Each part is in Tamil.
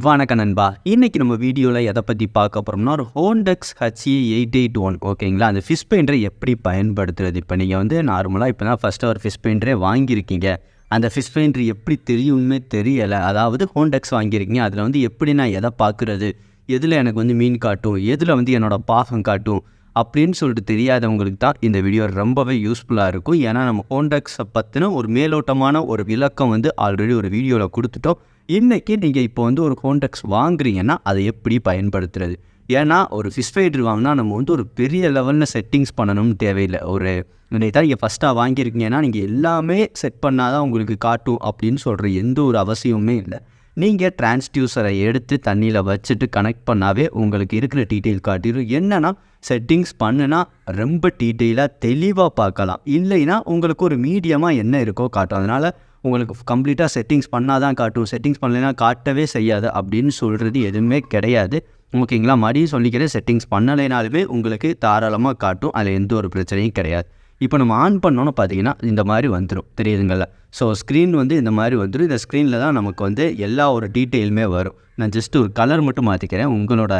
வணக்கம் நண்பா. இன்றைக்கி நம்ம வீடியோவில் எதை பற்றி பார்க்க போகிறோம்னா ஒரு Hondex HE eight eight one ஓகேங்களா? அந்த ஃபிஷ் பெயிண்டரை எப்படி பயன்படுத்துறது? இப்போ நீங்கள் வந்து நார்மலாக இப்போ தான் ஃபஸ்ட்டு ஒரு ஃபிஷ் பெயிண்டரே வாங்கியிருக்கீங்க. அந்த ஃபிஷ் பெயிண்டர் எப்படி தெரியும்னு தெரியலை. அதாவது ஹோண்டெக்ஸ் வாங்கியிருக்கீங்க. அதில் வந்து எப்படி நான் எதை பார்க்குறது? எதில் எனக்கு வந்து மீன் காட்டும்? எதில் வந்து என்னோடய பாகம் காட்டும்? அப்படின்னு சொல்லிட்டு தெரியாதவங்களுக்கு தான் இந்த வீடியோ ரொம்பவே யூஸ்ஃபுல்லாக இருக்கும். ஏன்னா நம்ம ஹோண்டெக்ஸை பற்றின ஒரு மேலோட்டமான ஒரு விளக்கம் வந்து ஆல்ரெடி ஒரு வீடியோவில் கொடுத்துட்டோம். இன்றைக்கி நீங்கள் இப்போ வந்து ஒரு ஹோண்டெக்ஸ் வாங்குறீங்கன்னா அதை எப்படி பயன்படுத்துறது? ஏன்னா ஒரு ஃபிஷ் வாங்கினா நம்ம வந்து ஒரு பெரிய லெவலில் செட்டிங்ஸ் பண்ணணும்னு தேவையில்லை. ஒரு இன்னைக்கு தான் நீங்கள் ஃபஸ்ட்டாக வாங்கியிருக்கீங்கன்னா நீங்கள் எல்லாமே செட் பண்ணால் தான் உங்களுக்கு காட்டும் அப்படின்னு சொல்கிற எந்த ஒரு அவசியமுமே இல்லை. நீங்கள் டிரான்ஸ்டியூசரை எடுத்து தண்ணியில் வச்சுட்டு கனெக்ட் பண்ணாவே உங்களுக்கு இருக்கிற டீட்டெயில் காட்டிடும். என்னென்னா செட்டிங்ஸ் பண்ணுனா ரொம்ப டீட்டெயிலாக தெளிவாக பார்க்கலாம். இல்லைன்னா உங்களுக்கு ஒரு மீடியமாக என்ன இருக்கோ காட்டும். அதனால் உங்களுக்கு கம்ப்ளீட்டாக செட்டிங்ஸ் பண்ணால் தான் காட்டும். செட்டிங்ஸ் பண்ணலைன்னா காட்டவே செய்யாது. அப்படின்னு சொல்கிறது எதுவுமே கிடையாது. ஓகேங்களா? மறுபடியும் சொல்லிக்கிறேன். செட்டிங்ஸ் பண்ணலைனாலுமே உங்களுக்கு தாராளமாக காட்டும். அதில் எந்த ஒரு பிரச்சனையும் கிடையாது. இப்போ நம்ம ஆன் பண்ணோன்னு பார்த்தீங்கன்னா இந்த மாதிரி வந்துடும் தெரியுதுங்கள? ஸோ ஸ்க்ரீன் வந்து இந்த மாதிரி வந்துடும் இந்த ஸ்க்ரீனில் தான் நமக்கு வந்து எல்லா ஒரு டீட்டெயிலுமே வரும். நான் ஜஸ்ட் ஒரு கலர் மட்டும் மாற்றிக்கிறேன் உங்களோட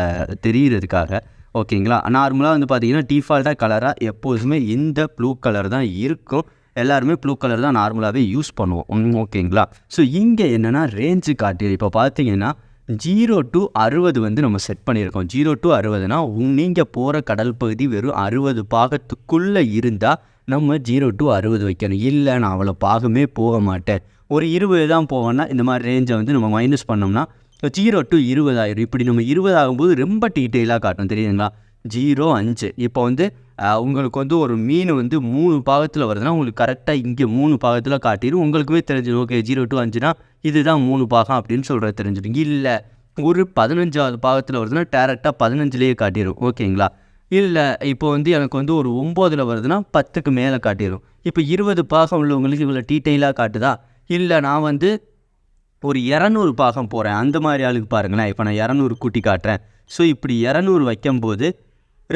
தெரிகிறதுக்காக ஓகேங்களா? நார்மலாக வந்து பார்த்தீங்கன்னா டிஃபால்ட்டாக கலராக எப்போதுமே இந்த ப்ளூ கலர் தான் இருக்கும். எல்லாருமே ப்ளூ கலர் தான் நார்மலாகவே யூஸ் பண்ணுவோம். ஓகேங்களா? ஸோ இங்கே என்னென்னா ரேஞ்சு காட்டியது. இப்போ பார்த்தீங்கன்னா ஜீரோ டு அறுபது வந்து நம்ம செட் பண்ணியிருக்கோம். ஜீரோ டு அறுபதுனா நீங்கள் போகிற கடல் பகுதி வெறும் அறுபது பாகத்துக்குள்ளே இருந்தால் நம்ம ஜீரோ டு அறுபது வைக்கணும். இல்லை நான் அவ்வளோ பாகமே போக மாட்டேன். ஒரு இருபது தான் போவேன்னா இந்த மாதிரி ரேஞ்சை வந்து நம்ம மைனஸ் பண்ணோம்னா ஜீரோ டு இருபதாயிரம். இப்படி நம்ம இருபதாகும்போது ரொம்ப டீட்டெயிலாக காட்டும். தெரியுதுங்களா? ஜீரோ அஞ்சு. இப்போ வந்து உங்களுக்கு வந்து ஒரு மீன் வந்து மூணு பாகத்தில் வருதுன்னா உங்களுக்கு கரெக்டாக இங்கே மூணு பாகத்தில் காட்டிடும் உங்களுக்குமே தெரிஞ்சிடும். ஓகே ஜீரோ டூ அஞ்சுனா இதுதான் மூணு பாகம் அப்படின்னு சொல்கிறது தெரிஞ்சிடும். இல்லை ஒரு பதினஞ்சாவது பாகத்தில் வருதுன்னா டேரெக்டாக பதினஞ்சுலேயே காட்டிடும். ஓகேங்களா இல்லை இப்போ வந்து எனக்கு வந்து ஒரு ஒம்போதில் வருதுன்னா பத்துக்கு மேலே காட்டிடும். இப்போ இருபது பாகம் உள்ளவங்களுக்கு இவ்வளோ டீட்டெயிலாக காட்டுதா? இல்லை நான் வந்து ஒரு இரநூறு பாகம் போகிறேன் அந்த மாதிரி ஆளுக்கு பாருங்களேன். இப்போ நான் இரநூறு கூட்டி காட்டுறேன். ஸோ இப்படி இரநூறு வைக்கும்போது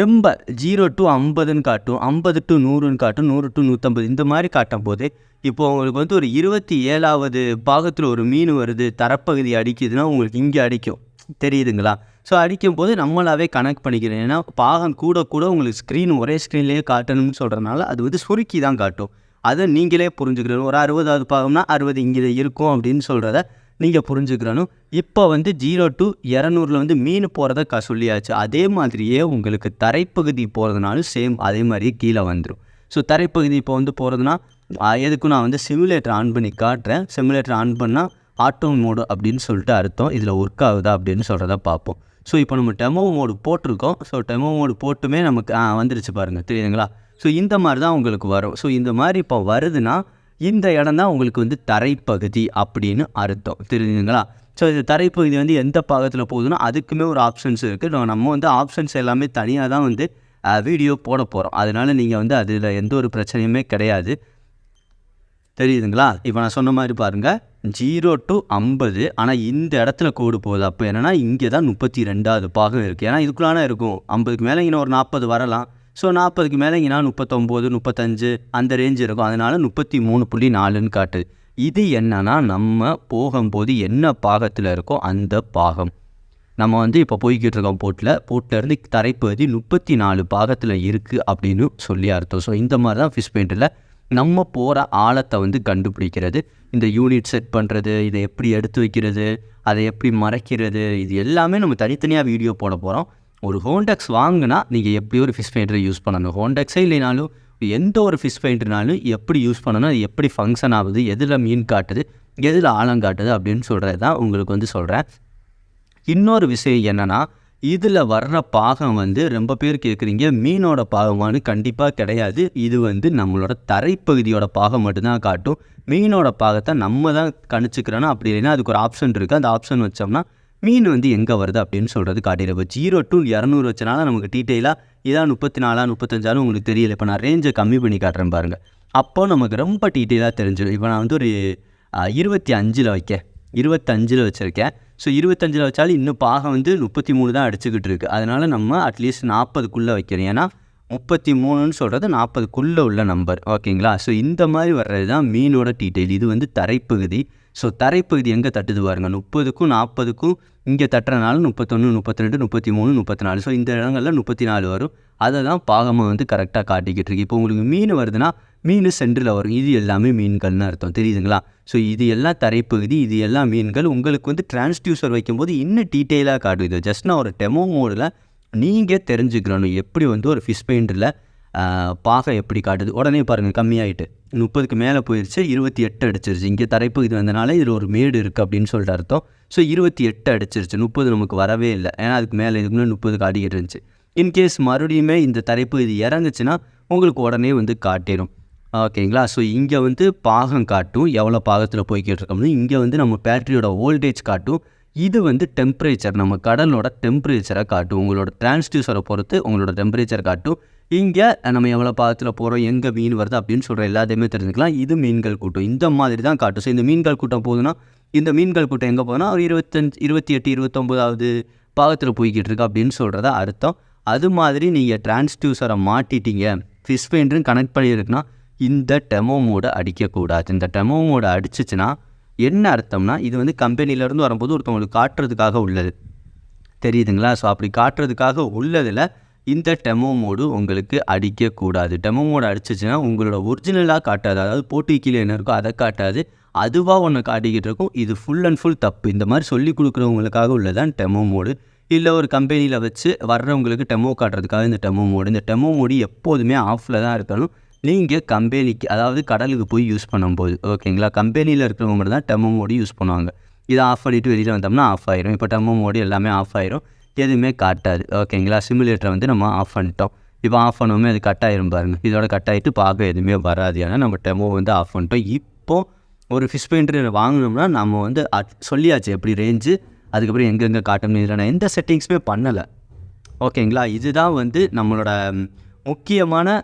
ரொம்ப ஜீரோ டு ஐம்பதுன்னு காட்டும் ஐம்பது டு நூறுன்னு காட்டும் நூறு டு நூற்றம்பது இந்த மாதிரி காட்டும் போது இப்போ உங்களுக்கு வந்து ஒரு இருபத்தி ஏழாவது பாகத்தில் ஒரு மீன் வருது தரப்பகுதி அடிக்குதுன்னா உங்களுக்கு இங்கே அடிக்கும். தெரியுதுங்களா? ஸோ அடிக்கும் போது நம்மளாவே கனெக்ட் பண்ணிக்கிறேன் ஏன்னா பாகம் கூட கூட உங்களுக்கு ஸ்க்ரீன் ஒரே ஸ்க்ரீன்லேயே காட்டணும்னு சொல்கிறனால அது வந்து சுருக்கி தான் காட்டும். அதை நீங்களே புரிஞ்சுக்கிறீங்க ஒரு அறுபதாவது பாகம்னா அறுபது இங்கே இருக்கும் அப்படின்னு சொல்கிறத நீங்கள் புரிஞ்சுக்கிறணும். இப்போ வந்து ஜீரோ டு இரநூறுல வந்து மீன் போகிறத க சொல்லியாச்சு. அதே மாதிரியே உங்களுக்கு தரைப்பகுதி போகிறதுனாலும் சேம் அதே மாதிரியே கீழே வந்துடும் ஸோ தரைப்பகுதி இப்போ வந்து போகிறதுனா எதுக்கும் நான் வந்து சிமுலேட்டர் ஆன் பண்ணி காட்டுறேன். சிமுலேட்டர் ஆன் பண்ணால் ஆட்டோ மோடு அப்படின்னு சொல்லிட்டு அர்த்தம். இதில் ஒர்க் ஆகுதா அப்படின்னு சொல்கிறத பார்ப்போம். ஸோ இப்போ நம்ம டெமோ மோடு போட்டிருக்கோம். ஸோ டெமோ மோடு போட்டுமே நமக்கு வந்துருச்சு பாருங்கள் தெரியுதுங்களா? ஸோ இந்த மாதிரி தான் உங்களுக்கு வரும். ஸோ இந்த மாதிரி இப்போ வருதுன்னா இந்த இடம் தான் உங்களுக்கு வந்து தரைப்பகுதி அப்படின்னு அர்த்தம். தெரியுதுங்களா ஸோ இந்த தரைப்பகுதி வந்து எந்த பாகத்தில் போகுதுன்னா அதுக்குமே ஒரு ஆப்ஷன்ஸ் இருக்குது நம்ம வந்து ஆப்ஷன்ஸ் எல்லாமே தனியாக தான் வந்து வீடியோ போட போகிறோம் அதனால் நீங்கள் வந்து அதில் எந்த ஒரு பிரச்சனையுமே கிடையாது. தெரியுதுங்களா? இப்போ நான் சொன்ன மாதிரி பாருங்கள் ஜீரோ டு ஐம்பது. ஆனால் இந்த இடத்துல கோடு போகுது. அப்போ என்னென்னா இங்கே தான் முப்பத்தி ரெண்டாவது பாகம் இருக்குது ஏன்னா இதுக்குள்ளான இருக்கும். ஐம்பதுக்கு மேலே இன்னும் ஒரு நாற்பது வரலாம். ஸோ நாற்பதுக்கு மேலே இங்கே முப்பத்தொம்போது முப்பத்தஞ்சு அந்த ரேஞ்ச் இருக்கும். அதனால் முப்பத்தி மூணு புள்ளி நாலுன்னு காட்டுது இது என்னன்னா நம்ம போகும்போது என்ன பாகத்தில் இருக்கோ அந்த பாகம். நம்ம வந்து இப்போ போய்கிட்டு இருக்கோம் போட்டில் போட்டிலேருந்து தரைப்பகுதி முப்பத்தி நாலு பாகத்தில் இருக்குது அப்படின்னு சொல்லி அர்த்தம். ஸோ இந்த மாதிரி தான் ஃபிஷ் பெயிண்டில் நம்ம போகிற ஆழத்தை வந்து கண்டுபிடிக்கிறது. இந்த யூனிட் செட் பண்ணுறது இதை எப்படி எடுத்து வைக்கிறது அதை எப்படி மறைக்கிறது இது எல்லாமே நம்ம தனித்தனியாக வீடியோ போட போகிறோம் ஒரு ஹோண்டெக்ஸ் வாங்கினா நீங்கள் எப்படி ஒரு ஃபிஷ் பெயிண்டரை யூஸ் பண்ணணும்? ஹோண்டெக்ஸே இல்லைனாலும் எந்த ஒரு ஃபிஷ் பெயிண்டர்னாலும் எப்படி யூஸ் பண்ணணும்? அது எப்படி ஃபங்க்ஷன் ஆகுது? எதில் மீன் காட்டுது? எதில் ஆழம் காட்டுது? அப்படின்னு சொல்கிறது தான் உங்களுக்கு வந்து சொல்கிறேன் இன்னொரு விஷயம் என்னென்னா இதில் வர்ற பாகம் வந்து ரொம்ப பேர் கேட்குறீங்க மீனோட பாகமானு கண்டிப்பாக கிடையாது. இது வந்து நம்மளோட தரைப்பகுதியோட பாகம் மட்டும்தான் காட்டும். மீனோட பாகத்தை நம்ம தான் கணிச்சுக்கிறோன்னா அப்படி இல்லைன்னா அதுக்கு ஒரு ஆப்ஷன் இருக்குது அந்த ஆப்ஷன் வச்சோம்னா மீன் வந்து எங்கே வருது அப்படின்னு சொல்கிறது காட்டிடும் இப்போ ஜீரோ டூ இரநூறு வச்சனால நமக்கு டீட்டெயிலாக இதான் முப்பத்தி நாலா முப்பத்தஞ்சாலும் உங்களுக்கு தெரியல. இப்போ நான் ரேஞ்சை கம்மி பண்ணி காட்டுறேன் பாருங்கள் அப்போ நமக்கு ரொம்ப டீட்டெயிலாக தெரிஞ்சிடும். இப்போ நான் வந்து ஒரு இருபத்தி அஞ்சில் வைக்க இருபத்தஞ்சில் வச்சுருக்கேன். ஸோ இருபத்தஞ்சில் வச்சாலும் இன்னும் பாகம் வந்து முப்பத்தி மூணு தான் அடிச்சுக்கிட்டு இருக்குது அதனால் நம்ம அட்லீஸ்ட் நாற்பதுக்குள்ளே வைக்கிறோம் ஏன்னா முப்பத்தி மூணுன்னு சொல்கிறது நாற்பதுக்குள்ளே உள்ள நம்பர் ஓகேங்களா? ஸோ இந்த மாதிரி வர்றது தான் மீனோட டீட்டெயில் இது வந்து தரைப்பகுதி. ஸோ தரைப்பகுதி எங்கே தட்டுது பாருங்கள் முப்பதுக்கும் நாற்பதுக்கும் இங்கே தட்டுறனால முப்பத்தொன்று முப்பத்திரெண்டு முப்பத்தி மூணு முப்பத்தி நாலு ஸோ இந்த இடங்களில் முப்பத்தி நாலு வரும். அதை தான் பாகமாக வந்து கரெக்டாக காட்டிக்கிட்டு இருக்கு. இப்போ உங்களுக்கு மீன் வருதுன்னா மீன் சென்டரில் வரும். இது எல்லாமே மீன்கள்னு அர்த்தம். தெரியுதுங்களா? ஸோ இது எல்லாம் தரைப்பகுதி இது எல்லாம் மீன்கள். உங்களுக்கு வந்து டிரான்ஸ்டியூசர் வைக்கும்போது இன்னும் டீட்டெயிலாக காட்டுது. ஜஸ்ட் நான் ஒரு டெமோ மோடில் நீங்கள் தெரிஞ்சுக்கிறணும் எப்படி வந்து ஒரு ஃபிஷ் பெயிண்டில் பாகம் எப்படி காட்டுது. உடனே பாருங்கள் கம்மியாயிட்டு. முப்பதுக்கு மேலே போயிடுச்சு இருபத்தி எட்டு அடிச்சிருச்சு. இங்கே தரைப்பகுதி வந்தனால இதில் ஒரு மேடு இருக்குது அப்படின்னு சொல்லிட்டு அர்த்தம். ஸோ இருபத்தி எட்டு அடிச்சிருச்சு. முப்பது நமக்கு வரவே இல்லை. ஏன்னா அதுக்கு மேலே இதுக்கு முன்னாடி முப்பது காட்டிக்கிட்டு இருந்துச்சு. இன்கேஸ் மறுபடியுமே இந்த தரைப்பகுதி இறங்குச்சுன்னா உங்களுக்கு உடனே வந்து காட்டிடும் ஓகேங்களா? ஸோ இங்கே வந்து பாகம் காட்டும். எவ்வளோ பாகத்தில் போய்கிட்டு இருக்கோம்னு. இங்கே வந்து நம்ம பேட்டரியோட வோல்டேஜ் காட்டும். இது வந்து டெம்பரேச்சர் நம்ம கடலோட டெம்பரேச்சரை காட்டும். உங்களோட டிரான்ஸ்டியூசரை பொறுத்து உங்களோட டெம்பரேச்சர் காட்டும். இங்கே நம்ம எவ்வளோ பாகத்தில் போகிறோம் எங்கே மீன் வருது அப்படின்னு சொல்கிற எல்லாத்தையுமே தெரிஞ்சுக்கலாம். இது மீன்கள் கூட்டம். இந்த மாதிரி தான் காட்டும். ஸோ இந்த மீன்கள் கூட்டம் போகுதுன்னா இந்த மீன்கள் கூட்டம் எங்கே போகுதுன்னா ஒரு இருபத்தஞ்சு இருபத்தி எட்டு இருபத்தொம்போதாவது பாகத்தில் போய்கிட்டு இருக்கு அப்படின்னு சொல்கிறத அர்த்தம். அது மாதிரி நீங்கள் டிரான்ஸ்டியூசரை மாட்டிட்டீங்க ஃபிஷ் பெயிண்ட்னு கனெக்ட் பண்ணியிருக்குன்னா இந்த டெமோ மோடை அடிக்கக்கூடாது. இந்த டெமோ மோடை அடிச்சிச்சுன்னா என்ன அர்த்தம்னா இது வந்து கம்பெனியிலேருந்து வரும்போது ஒருத்தவங்களுக்கு காட்டுறதுக்காக உள்ளது. தெரியுதுங்களா? ஸோ அப்படி காட்டுறதுக்காக உள்ளதில் இந்த டெமோ மோடு உங்களுக்கு அடிக்கக்கூடாது டெமோ மோடு அடிச்சிச்சுன்னா உங்களோட ஒரிஜினலாக காட்டாது. அதாவது போட்டி கீழே என்ன இருக்கோ அதை காட்டாது. அதுவாக ஒன்று காட்டிக்கிட்டு இருக்கும். இது ஃபுல் அண்ட் ஃபுல் தப்பு. இந்த மாதிரி சொல்லி கொடுக்குறவங்களுக்காக உள்ளதான் டெமோ மோடு. இல்லை ஒரு கம்பெனியில் வச்சு வர்றவங்களுக்கு டெமோ காட்டுறதுக்காக இந்த டெமோ மோடு. இந்த டெமோ மோடு எப்போதுமே ஆஃபில் தான் இருக்கணும். நீங்கள் கம்பெனிக்கு அதாவது கடலுக்கு போய் யூஸ் பண்ணும்போது ஓகேங்களா? கம்பெனியில் இருக்கிறவங்க மட்டும் தான் டெமோ மோடு யூஸ் பண்ணுவாங்க. இதை ஆஃப் பண்ணிவிட்டு வெளியில் வந்தோம்னா ஆஃப் ஆயிரும். இப்போ டெமோ மோடு எல்லாமே ஆஃப் ஆயிரும். எதுவுமே காட்டாது ஓகேங்களா சிமுலேட்டரை வந்து நம்ம ஆஃப் பண்ணிட்டோம். இப்போ ஆஃப் பண்ணவுமே அது கட் ஆகிரும் பாருங்கள் இதோட கட் ஆகிட்டு பார்க்க எதுவுமே வராது. ஏன்னா நம்ம டெமோ வந்து ஆஃப் பண்ணிட்டோம். இப்போது ஒரு ஃபிஷ் பெயிண்டர் வாங்கினோம்னா நம்ம வந்து அட்- சொல்லியாச்சு எப்படி ரேஞ்சு அதுக்கப்புறம் எங்கெங்கே காட்டணும் இதில் நான் எந்த செட்டிங்ஸுமே பண்ணலை. ஓகேங்களா இதுதான் வந்து நம்மளோட முக்கியமான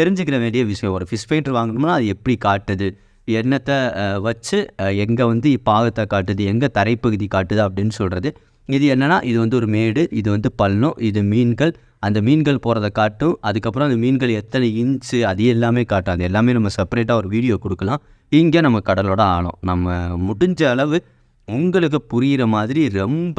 தெரிஞ்சுக்கிற வேண்டிய விஷயம். ஒரு ஃபிஷ் பெயிண்டர் வாங்கணும்னா அது எப்படி காட்டுது? எண்ணத்தை வச்சு எங்கே வந்து பாகத்தை காட்டுது? எங்கே தரைப்பகுதி காட்டுது? அப்படின்னு சொல்கிறது இது என்னென்னா இது வந்து ஒரு மேடு இது வந்து பள்ளம் இது மீன்கள். அந்த மீன்கள் போகிறத காட்டும். அதுக்கப்புறம் அந்த மீன்கள் எத்தனை இன்ச்சு அது எல்லாமே காட்டும். அது எல்லாமே நம்ம செப்பரேட்டாக ஒரு வீடியோ கொடுக்கலாம். இங்கே நம்ம கடலோட ஆழம். நம்ம முடிஞ்ச அளவு உங்களுக்கு புரிகிற மாதிரி ரொம்ப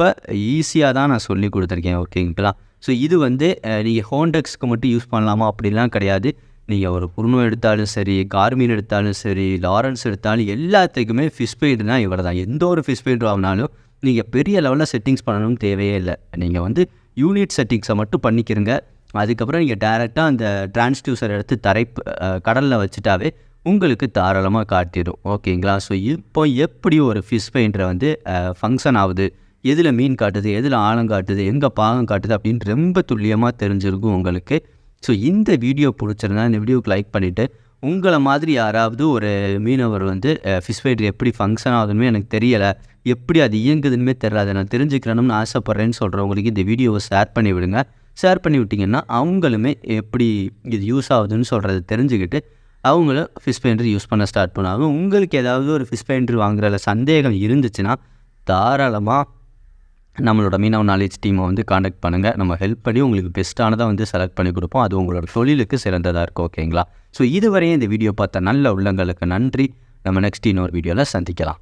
ஈஸியாக தான் நான் சொல்லி கொடுத்துருக்கேன் ஓகேங்களா ஸோ இது வந்து நீங்கள் ஹோண்டெக்ஸ்க்கு மட்டும் யூஸ் பண்ணலாமா? அப்படிலாம் கிடையாது. நீங்கள் ஒரு புருணம் எடுத்தாலும் சரி கார்மீன் எடுத்தாலும் சரி லாரன்ஸ் எடுத்தாலும் எல்லாத்துக்குமே ஃபிஷ் பெயிண்ட்னா இவர் தான் எந்த ஒரு ஃபிஷ் பெயிண்ட் வாங்கினாலும் நீங்கள் பெரிய லெவலில் செட்டிங்ஸ் பண்ணணும்னு தேவையே இல்லை. நீங்கள் வந்து யூனிட் செட்டிங்ஸை மட்டும் பண்ணிக்கிறங்க அதுக்கப்புறம் நீங்கள் டேரெக்டாக அந்த டிரான்ஸ்டியூசர் எடுத்து தரை கடலில் வச்சுட்டாவே உங்களுக்கு தாராளமாக காட்டிடும் ஓகேங்களா? ஸோ இப்போ எப்படி ஒரு ஃபிஷ் பெயிண்டரை வந்து ஃபங்க்ஷன் ஆகுது? எதில் மீன் காட்டுது? எதில் ஆழம் காட்டுது? எங்கே பாகம் காட்டுது? அப்படின்னு ரொம்ப துல்லியமாக தெரிஞ்சிருக்கும் உங்களுக்கு. ஸோ இந்த வீடியோ பிடிச்சிருந்தா இந்த வீடியோக்கு லைக் பண்ணிவிட்டு உங்களை மாதிரி யாராவது ஒரு மீனவர் வந்து ஃபிஷ் ஃபைடர் எப்படி ஃபங்க்ஷன் ஆகுதுன்னு எனக்கு தெரியலை. எப்படி அது இயங்குதுன்னு தெரில அதை நான் தெரிஞ்சுக்கிறேன்னு ஆசைப்பட்றேன்னு சொல்கிறவங்களுக்கு இந்த வீடியோவை ஷேர் பண்ணி விடுங்க. ஷேர் பண்ணி விட்டிங்கன்னா அவங்களுமே எப்படி இது யூஸ் ஆகுதுன்னு சொல்கிறத தெரிஞ்சுக்கிட்டு அவங்கள ஃபிஷ் பெயிண்டர் யூஸ் பண்ண ஸ்டார்ட் பண்ணுவாங்க. உங்களுக்கு ஏதாவது ஒரு ஃபிஷ் பெயிண்டர் வாங்குறதுல சந்தேகம் இருந்துச்சுன்னா தாராளமாக நம்மளோட மீனவ நாலேஜ் டீமை வந்து காண்டாக்ட் பண்ணுங்கள் நம்ம ஹெல்ப் பண்ணி உங்களுக்கு பெஸ்ட்டானதாக வந்து செலக்ட் பண்ணி கொடுப்போம். அது உங்களோட தொழிலுக்கு சிறந்ததாக இருக்கும் ஓகேங்களா ஸோ இதுவரையும் இந்த வீடியோ பார்த்த நல்ல உள்ளங்களுக்கு நன்றி. நம்ம நெக்ஸ்ட் இன்னொரு வீடியோவில் சந்திக்கலாம்.